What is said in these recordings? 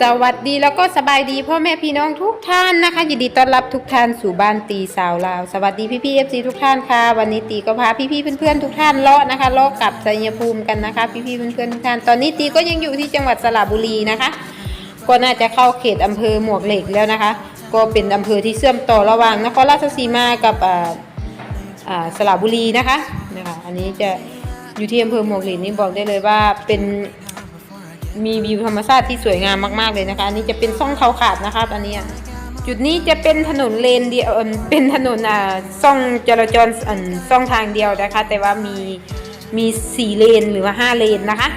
สวัสดีแล้วก็สบายดีพ่อแม่พี่น้องทุกท่านนะคะยินดีต้อนรับทุกท่านสู่บ้านตีสาวลาว สวัสดีพี่พี่เอฟซีทุกท่านค่ะ วันนี้ตีก็พาพี่พี่เพื่อนๆทุกท่านเลาะนะคะเลาะกับสัญภูมิกันนะคะ พี่พี่เพื่อนๆทุกท่านตอนนี้ตีก็ยังอยู่ที่จังหวัดสระบุรีนะคะ ก็น่าจะเข้าเขตอำเภอหมวกเหล็กแล้วนะคะ ก็เป็นอำเภอที่เชื่อมต่อระหว่างนครราชสีมากับอ่าสระบุรีนะคะนะคะ อันนี้จะอยู่ที่อำเภอหมวกเหล็กนี่บอกได้เลยว่าเป็น มีวิวธรรมชาติที่สวยงามมาก ๆ เลยนะคะ อันนี้จะเป็นซ่องเขาขาดนะคะอันนี้จุดนี้จะเป็นถนนเลนเดียวเป็นถนนอ่าซ่องจราจรอันซ่องทางเดียวนะคะ แต่ว่ามีมีสี่เลนหรือว่าห้าเลนนะคะ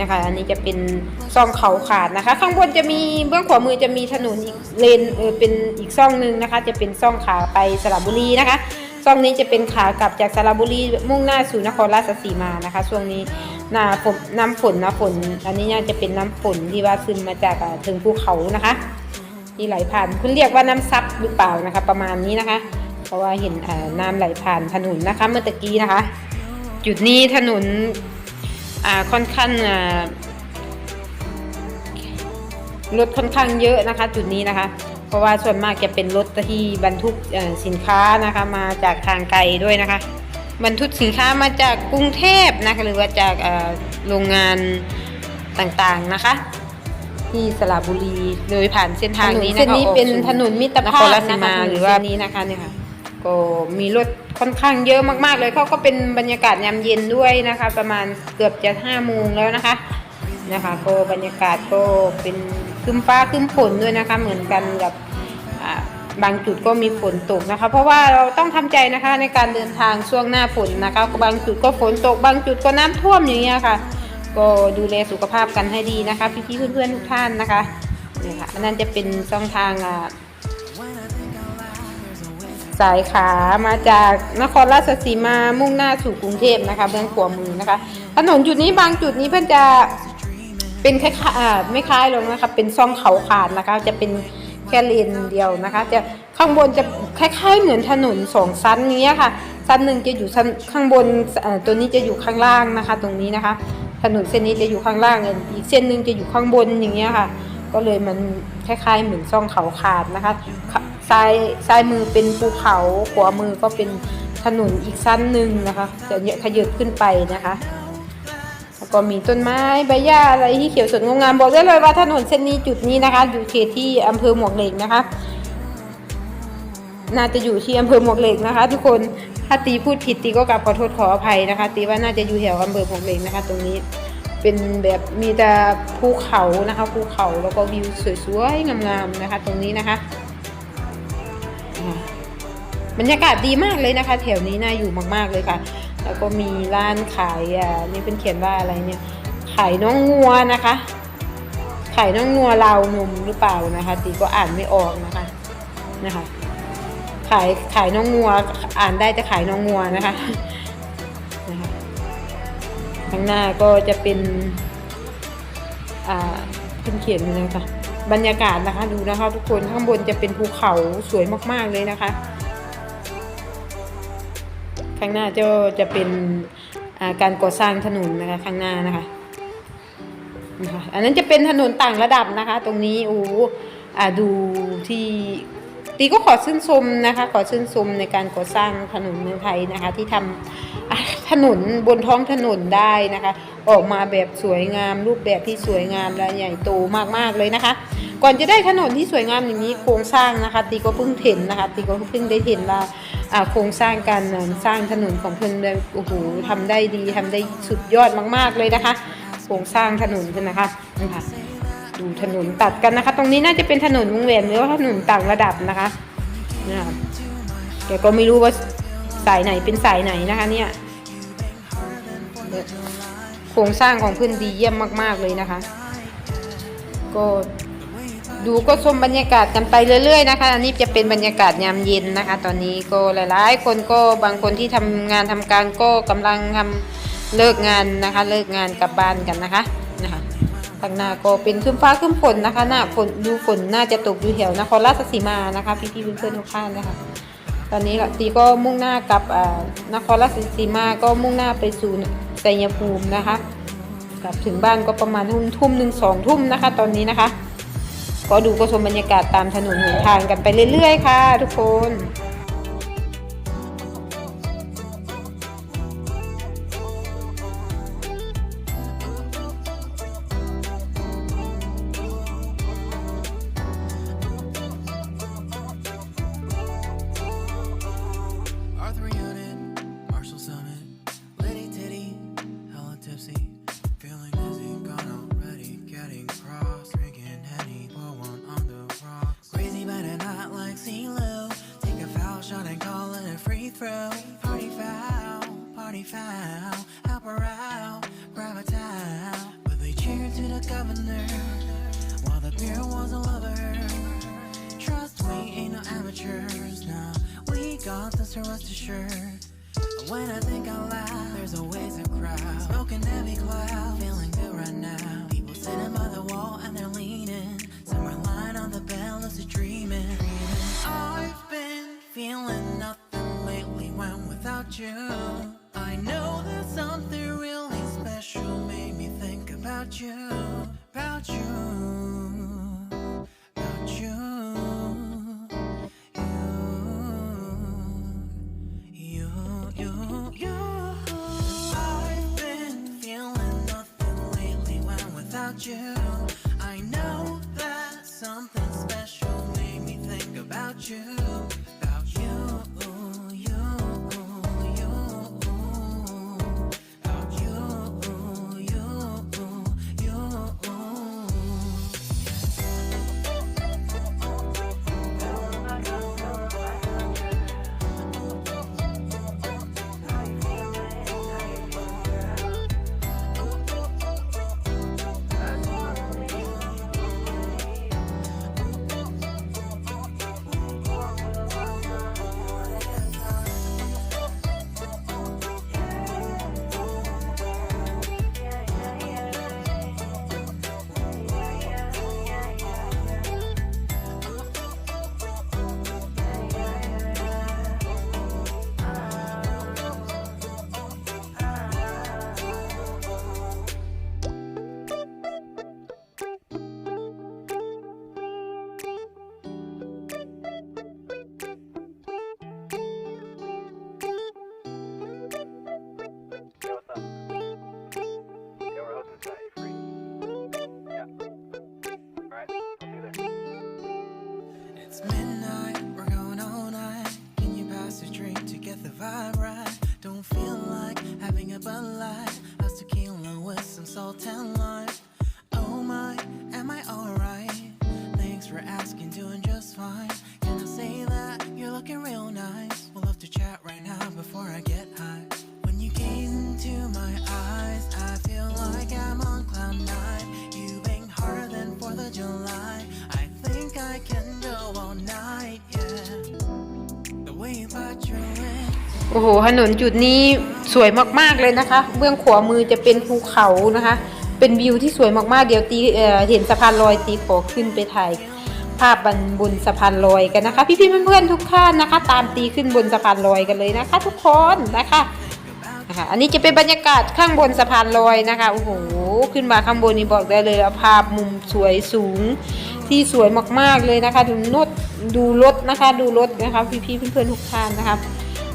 นะคะ อันนี้จะเป็นซ่องเขาขาดนะคะ ข้างบนจะมีเบื้องขวามือจะมีถนนอีกเลนเออเป็นอีกซ่องหนึ่งนะคะ จะเป็นซ่องขาไปสระบุรีนะคะ ช่วงนี้จะเป็นขากลับจากสระบุรีมุ่งหน้าสู่นครราชสีมานะคะช่วงนี้หนาฝนน้ำฝนนะฝน อันนี้น่าจะเป็นน้ำฝนที่ว่าซึมมาจากถึงภูเขานะคะที่ไหลผ่านคุณเรียกว่าน้ำซับหรือเปล่านะคะ ประมาณนี้นะคะ เพราะว่าเห็นน้ำไหลผ่านถนนนะคะเมื่อตะกี้นะคะ จุดนี้ถนนค่อนข้างรถค่อนข้างเยอะนะคะ จุดนี้นะคะ เพราะว่าส่วนมากจะเป็นรถที่บรรทุกเอ่อสินค้านะคะมาจากทางไกลด้วยนะคะ บรรทุกสินค้ามาจากกรุงเทพนะคะหรือว่าจากเอ่อโรงงานต่างๆนะคะที่สระบุรีโดยผ่านเส้นทางนี้นะคะเส้นนี้เป็นออกสู่ถนนมิตรภาพนครราชสีมานะคะหรือว่านี้นะคะเนี่ยค่ะก็มีรถค่อนข้างเยอะมากๆเลยเขาก็เป็นบรรยากาศยามเย็นด้วยนะคะ ประมาณเกือบจะห้าโมงแล้วนะคะ นะคะ ก็บรรยากาศก็เป็นคึ้มฟ้าคึ้มฝนด้วยนะคะ เหมือนกันกับบางจุดก็มีฝนตกนะคะ เพราะว่าเราต้องทำใจนะคะในการเดินทางช่วงหน้าฝนนะคะ บางจุดก็ฝนตก บางจุดก็น้ำท่วมอย่างเงี้ยค่ะ ก็ดูแลสุขภาพกันให้ดีนะคะ พี่ๆเพื่อนๆทุกท่านนะคะนี่ค่ะอันนั้นจะเป็นช่องทางสายขามาจากนครราชสีมามุ่งหน้าสู่กรุงเทพนะคะ เบื้องขวามือนะคะ ถนนจุดนี้บางจุดนี้เพื่อนจะ เป็นคล้ายๆอ่ไม่คล้ายหรอกนะคะเป็นซ่องเขาขาดนะคะ จะเป็นแค่เลนเดียวนะคะ จะข้างบนจะคล้ายๆเหมือนถนนสองชั้นอย่างเงี้ยค่ะชั้นหนึ่งจะอยู่ชั้นข้างบนตัวนี้จะอยู่ข้างล่างนะคะ ตรงนี้นะคะ ถนนเส้นนี้จะอยู่ข้างล่างอีกเส้นหนึ่งจะอยู่ข้างบนอย่างเงี้ยค่ะ ก็เลยมันคล้ายๆเหมือนซ่องเขาขาดนะคะซ้ายซ้ายมือเป็นภูเขาขวามือก็เป็นถนนอีกสั้นหนึ่งนะคะจะเยอะขยืดขึ้นไปนะคะ ก็มีต้นไม้ใบหญ้าอะไรที่เขียวสดงดงามบอกได้เลยว่าถนนเส้นนี้จุดนี้นะคะ อยู่เขตที่อำเภอหมวกเหล็กนะคะ น่าจะอยู่ที่อำเภอหมวกเหล็กนะคะ ทุกคนถ้าตีพูดผิดตีก็กลับขอโทษขออภัยนะคะ ตีว่าน่าจะอยู่แถวอำเภอหมวกเหล็กนะคะ ตรงนี้เป็นแบบมีแต่ภูเขานะคะภูเขาแล้วก็วิวสวยๆงามๆนะคะ ตรงนี้นะคะบรรยากาศดีมากเลยนะคะ แถวนี้น่าอยู่มากๆเลยค่ะ แล้วก็มีร้านขายอ่านี่เป็นเขียนว่าอะไรเนี่ย ขายน้องงัวนะคะ ขายน้องงัวราวนมหรือเปล่านะคะ ตีก็อ่านไม่ออกนะคะ นะคะ ขายขายน้องงัว อ่านได้จะขายน้องงัวนะคะนะคะข้างหน้าก็จะเป็นอ่าเพิ่นเขียนเลยนะคะบรรยากาศนะคะดูนะคะ ทุกคนข้างบนจะเป็นภูเขาสวยมากๆเลยนะคะ ข้างหน้าเจะจะเป็นการก่อสร้างถนนนะคะข้างหน้านะคะนะคะอันนั้นจะเป็นถนนต่างระดับนะคะ ตรงนี้โอ้อ่าดูที่ตีก็ขอชื่นชมนะคะ ขอชื่นชมในการก่อสร้างถนนเมืองไทยนะคะ ที่ทำอะถนนบนท้องถนนได้นะคะ ออกมาแบบสวยงาม รูปแบบที่สวยงามและใหญ่โตมากๆเลยนะคะ ก่อนจะได้ถนนที่สวยงามอย่างนี้โครงสร้างนะคะ ตีก็เพิ่งเห็นนะคะ ตีก็เพิ่งได้เห็นว่า โครงสร้างการสร้างถนนของเพิ่นโอ้โหทำได้ดีทำได้สุดยอดมาก ๆเลยนะคะ โครงสร้างถนนกันนะคะนี่ค่ะดูถนนตัดกันนะคะ ตรงนี้น่าจะเป็นถนนวงแหวนหรือว่าถนนต่างระดับนะคะนะคะแกก็ไม่รู้ว่าสายไหนเป็นสายไหนนะคะเนี่ยเนี่ยโครงสร้างของเพื่อนดีเยี่ยมมาก ๆเลยนะคะ ก็ ดูก็ชมบรรยากาศกันไปเรื่อยๆนะคะ อันนี้จะเป็นบรรยากาศยามเย็นนะคะ ตอนนี้ก็หลายๆ คนก็บางคนที่ทำงานทำการก็กำลังทำเลิกงานนะคะ เลิกงานกลับบ้านกันนะคะนะคะข้างหน้าก็เป็นครึ้มฟ้าครึ้มฝนนะคะหน้าฝนดูฝนน่าจะตกอยู่แถวนครราชสีมานะคะพี่ๆเพื่อนๆทุกท่านนะคะ ตอนนี้ละตีก็มุ่งหน้ากลับอ่านครราชสีมาก็มุ่งหน้าไปสู่ชัยภูมินะคะ กลับถึงบ้านก็ประมาณทุ่มทุ่มหนึ่งสองทุ่มนะคะ ตอนนี้นะคะ ก็ดูก็ชมบรรยากาศตามถนนหนทางกันไปเรื่อยๆ ค่ะ ทุกคน Party foul, party foul, help her out, grab a towel. But they cheered to the governor, while the beer was a lover. Trust we ain't no amateurs, now. We got this, rest assured. When I think out loud, there's always a crowd. Smoking heavy cloud, you. I know that something really special made me think about you, about you, about you. You, you, you. I've been feeling nothing lately when without you. โอ้โห ถนนจุดนี้สวยมากๆเลยนะคะ เบื้องขวามือจะเป็นภูเขานะคะ เป็นวิวที่สวยมากๆ เดี๋ยวตีเเห็นสะพานลอยตีขอขึ้นไปถ่ายภาพบนบนสะพานลอยกันนะคะ พี่ๆเพื่อนๆทุกท่านนะคะ ตามตีขึ้นบนสะพานลอยกันเลยนะคะ ทุกคนนะคะนะคะอันนี้จะเป็นบรรยากาศข้างบนสะพานลอยนะคะโอ้โหขึ้นมาข้างบนนี่บอกได้เลยว่าภาพมุมสวยสูงที่สวยมากๆเลยนะคะ ดูนดดูรถนะคะ ดูรถนะคะ พี่ๆเพื่อนๆทุกท่านนะคะ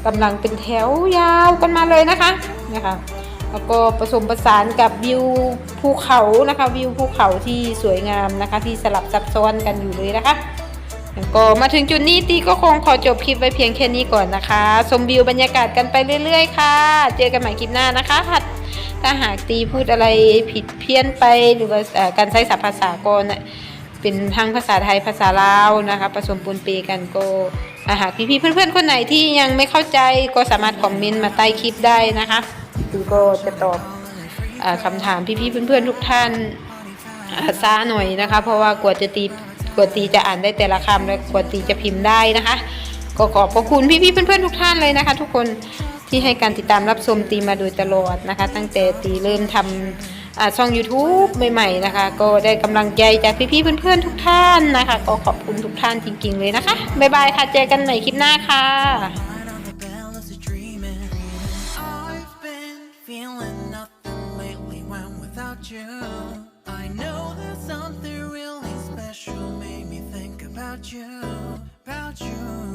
กำลังเป็นแถวยาวกันมาเลยนะคะนะคะแล้วก็ผสมผสานกับวิวภูเขานะคะ วิวภูเขาที่สวยงามนะคะ ที่สลับซับซ้อนกันอยู่เลยนะคะแล้วก็มาถึงจุดนี้ตีก็คงขอจบคลิปไว้เพียงแค่นี้ก่อนนะคะชมวิวบรรยากาศกันไปเรื่อย ๆ ค่ะ เจอกันใหม่คลิปหน้านะคะถ้าถ้าหากตีพูดอะไรผิดเพี้ยนไปหรือว่าการใช้ศัพท์ภาษาก็นะเป็นทั้งภาษาไทยภาษาลาวนะคะผสมปนเปกันก็ อ่าหากพี่ๆเพื่อนๆ คนไหนที่ยังไม่เข้าใจก็สามารถคอมเมนต์มาใต้คลิปได้นะคะตีก็จะตอบอาคำถามพี่ๆเพื่อนๆ ทุกท่านอ่าช้าหน่อยนะคะ เพราะว่ากว่าจะตีกว่าตีจะอ่านได้แต่ละคำและกว่าตีจะพิมพ์ได้นะคะ ก็ขอบพระคุณพี่ๆเพื่อนๆทุกท่านเลยนะคะ ทุกคนที่ให้การติดตามรับชมตีมาโดยตลอดนะคะ ตั้งแต่ตีเริ่มทำอ่า ช่อง YouTube ใหม่ๆนะคะ ก็ได้กำลังใจจากพี่ๆเพื่อนๆทุกท่านนะคะ ก็ขอบคุณทุกท่านจริงๆเลยนะคะ บ๊ายบายค่ะ เจอกันใหม่คลิปหน้าค่ะ about you, about you.